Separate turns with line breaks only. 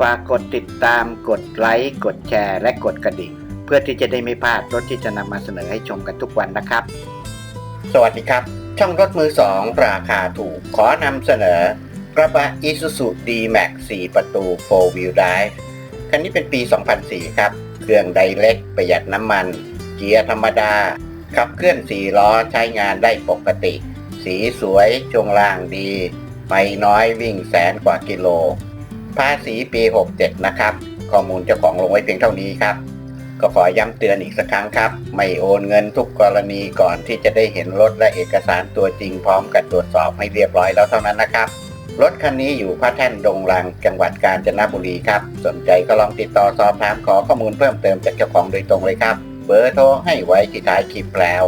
ฝากกดติดตามกดไลค์กดแชร์ และกดกระดิ่ง เพื่อที่จะได้ไม่พลาดรถที่จะนำมาเสนอให้ชมกันทุกวันนะครับ สวัสดีครับ ช่องรถมือสองราคาถูกขอนำเสนอ กระบะ Isuzu D-Max 4 ประตู 4 Wheel Drive คันนี้เป็นปี 2004 ครับ เครื่องไดเล็กประหยัดน้ำมัน เกียร์ธรรมดา ขับเคลื่อน 4 ล้อใช้งานได้ปกติ สีสวยช่วงล่างดี ไม่น้อยวิ่งแสนกว่ากิโล ภาษีปี 67 นะครับ ข้อมูลเจ้าของลงไว้เพียงเท่านี้ครับ ก็ขอย้ำเตือนอีกสักครั้งครับ ไม่โอนเงินทุกกรณีก่อนที่จะได้เห็นรถและเอกสารตัวจริงพร้อมกับตรวจสอบให้เรียบร้อยแล้วเท่านั้นนะครับ รถคันนี้อยู่พระแท่นดงรังจังหวัดกาญจนบุรีครับ สนใจก็ลองติดต่อสอบถามขอข้อมูลเพิ่มเติมจากเจ้าของโดยตรงเลยครับ เบอร์โทรให้ไว้ที่ท้ายคลิปแล้ว